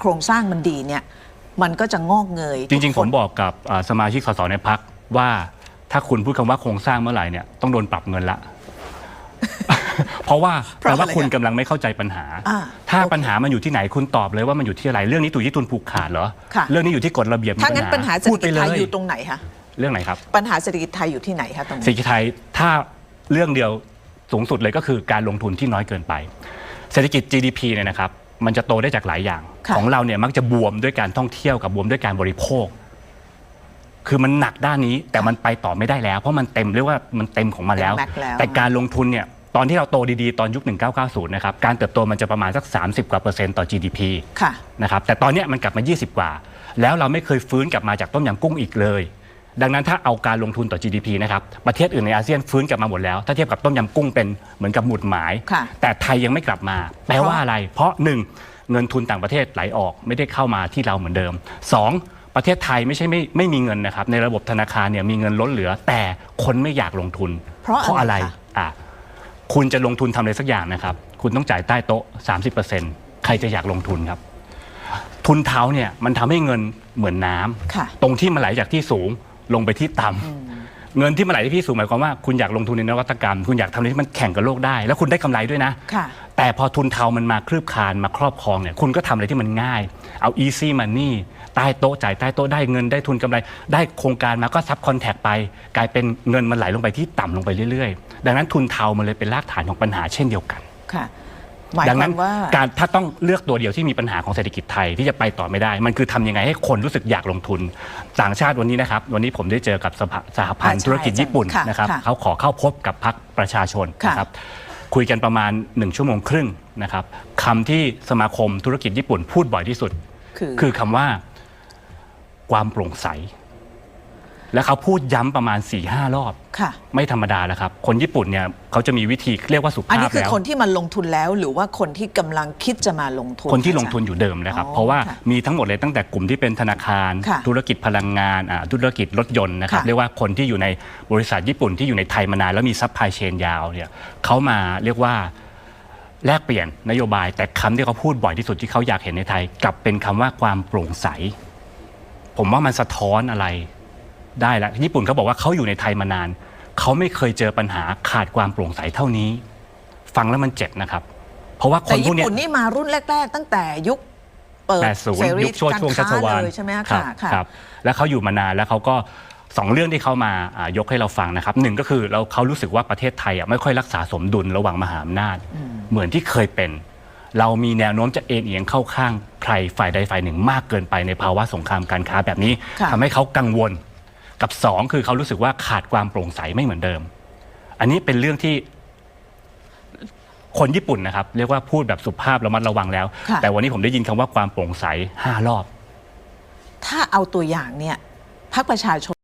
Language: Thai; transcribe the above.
โครงสร้างมันดีเนี่ยมันก็จะงอกเงยจริงๆทุผกมคนบอกกับอ่าสมาชิกสสในพักว่าถ้าคุณพูดคำว่าโครงสร้างเมื่อไหร่เนี่ยต้องโดนปรับเงินละ เพราะว่าเพแปลราะว่าอะไรคุณอะกำลังไม่เข้าใจปัญหาอ่าถ้าโอเคปัญหามันอยู่ที่ไหนคุณตอบเลยว่ามันอยู่ที่อะไรเรื่องนี้อยู่ที่ทุนผูกขาดเหรอค่ะเรื่องนี้อยู่ที่กฎระเบียบมีถ้างั้นปัญหาเศรษฐพูดกิไปจเลไทยยอยู่ตรงไหนคะเรื่องไหนครับ ปัญหาเศรษฐกิจไทยอยู่ที่ไหนคะตรงเศรษนี้ฐกิจไทยถ้าเรื่องเดียวสูงสุดเลยก็คือการลงทุนที่น้อยเกินไป เศรษฐกิจ GDP เนี่ยนะครับ มันจะโตได้จากหลายอย่าง ค่ะ ของเราเนี่ยมักจะบวมด้วยการท่องเที่ยวกับบวมด้วยการบริโภค คือมันหนักด้านนี้แต่มันไปต่อไม่ได้แล้ว เพราะมันเต็มเรียกว่ามันเต็มของมันแล้ว เต็มแม็กซ์แล้ว แต่การลงทุนเนี่ยตอนที่เราโตดีๆ ตอนยุค 1990 นะครับ การเติบโตมันจะประมาณสัก 30 กว่าเปอร์เซ็นต์ต่อ GDP ค่ะ นะครับแต่ตอนเนี้ยมันกลับมา 20 กว่า แล้วเราไม่เคยฟื้นกลับมาจากต้มยำกุ้งอีกเลย ดังนั้นถ้าเอาการลงทุนต่อ GDP นะครับประเทศอื่นในอาเซียนฟื้นกลับมาหมดแล้ว ถ้าเทียบกับต้มยำกุ้งเป็นเหมือนกับหมุดหมาย ค่ะ แต่ไทยยังไม่กลับมา แปลว่าอะไร เพราะหนึ่งเงินทุนต่างประเทศไหลออกไม่ได้เข้ามาที่เราเหมือนเดิมสองประเทศไทยไม่ใช่ไม่ไม่มีเงินนะครับ ในระบบธนาคารเนี่ยมีเงินล้นเหลือ แต่คนไม่อยากลงทุนเพราะอะไรคะ อะคุณจะลงทุนทำอะไรสักอย่างนะครับ คุณต้องจ่ายใต้โต๊ะ 30%ใครจะอยากลงทุนครับ ทุนเท้าเนี่ยมันทำให้เงินเหมือนน้ำค่ะ ตรงที่มันไหลจากที่สูง ลงไปที่ต่ำเงินที่มันไหลที่ที่สูงหมายความว่าคุณอยากลงทุนในนวัตกรรม คุณอยากทำอะไรที่มันแข่งกับโลกได้ แล้วคุณได้กำไรด้วยนะ ค่ะ แต่พอทุนเทามันมาคลืบคลานมาครอบครองเนี่ยคุณก็ทำอะไรที่มันง่าย เอา easy money ใต้โต๊ะจ่ายใต้โต๊ะได้เงินได้ทุนกำไร ได้โครงการมาก็ซับคอนแทคไป กลายเป็นเงินมันไหลลงไปที่ต่ำลงไปเรื่อยๆ ดังนั้นทุนเทามันเลยเป็นรากฐานของปัญหาเช่นเดียวกัน ค่ะ หมายดังควานั้นมว่า การถ้าต้องเลือกตัวเดียวที่มีปัญหาของเศรษฐกิจไทยที่จะไปต่อไม่ได้ มันคือทำยังไงให้คนรู้สึกอยากลงทุน ต่างชาติวันนี้นะครับ วันนี้ผมได้เจอกับสภาสหพันธ์อ่าใช่ธุรกิจญี่ปุ่นค่ะนะครับค่ะเขาขอเข้าพบกับพรรคประชาชนค่ะนะครับคุยกันประมาณ 1 ชั่วโมงครึ่งนะครับคำที่สมาคมธุรกิจญี่ปุ่นพูดบ่อยที่สุด คือ คือคำว่าความโปร่งใส และเขาพูดย้ำประมาณ4ี่ห้ารอบ ค่ะ ไม่ธรรมดาแล้วครับ คนญี่ปุ่นเนี่ยเขาจะมีวิธีเรียกว่าสุอันภานี้พคือแล้ว คนที่มาลงทุนแล้วหรือว่าคนที่กำลังคิดจะมาลงทุน คนที่ลงอาจารย์ทุนอยู่เดิมนะครับ อ๋อเพราะว่าค่ะมีทั้งหมดเลยตั้งแต่กลุ่มที่เป็นธนาคาร ค่ะธุรกิจพลังงานอ่าธุรกิจรถยนต์นะครับค่ะ เรียกว่าคนที่อยู่ในบริษัทญี่ปุ่นที่อยู่ในไทยมานานแล้วมีซัพพลายเชนยาวเนี่ยเขามาเรียกว่าแลกเปลี่ยนนโยบาย แต่คำที่เขาพูดบ่อยที่สุดที่เขาอยากเห็นในไทย กลับเป็นคำว่าความโปร่งใส ผมว่ามันสะท้อนอะไร ได้แล้วญี่ปุ่นเขาบอกว่าเขาอยู่ในไทยมานาน เขาไม่เคยเจอปัญหาขาดความโปร่งใสเท่านี้ ฟังแล้วมันเจ็บนะครับ เพราะว่าคแต่นพวญี่กเนี้ย ปุ่นนี่มารุ่นแรก ๆ ตั้งแต่ยุคเปิด80เสรียุคช่วงการช่วงชัค้าชวาลเลยใช่ไหมคะครับค่ะค่ะ ครับ แล้วเขาอยู่มานานแล้วเขาก็สองเรื่องที่เขามาอ่ายกให้เราฟังนะครับหนึ่งก็คือเราเขารู้สึกว่าประเทศไทยอะไม่ค่อยรักษาสมดุลระหว่างมหาอำนาจ เหมือนที่เคยเป็น เรามีแนวโน้มจะเอ็นเอียงเข้าข้างใครฝ่ายใดฝ่ายหนึ่งมากเกินไปในภาวะสงครามการค้าแบบนี้ค่ะ ทำให้เขากังวล กับสองคือเขารู้สึกว่าขาดความโปร่งใสไม่เหมือนเดิม อันนี้เป็นเรื่องที่คนญี่ปุ่นนะครับ เรียกว่าพูดแบบสุภาพระมัดระวังแล้วค่ะแต่วันนี้ผมได้ยินคำว่าความโปร่งใสห้ารอบ ถ้าเอาตัวอย่างเนี่ยพรรคประชาชน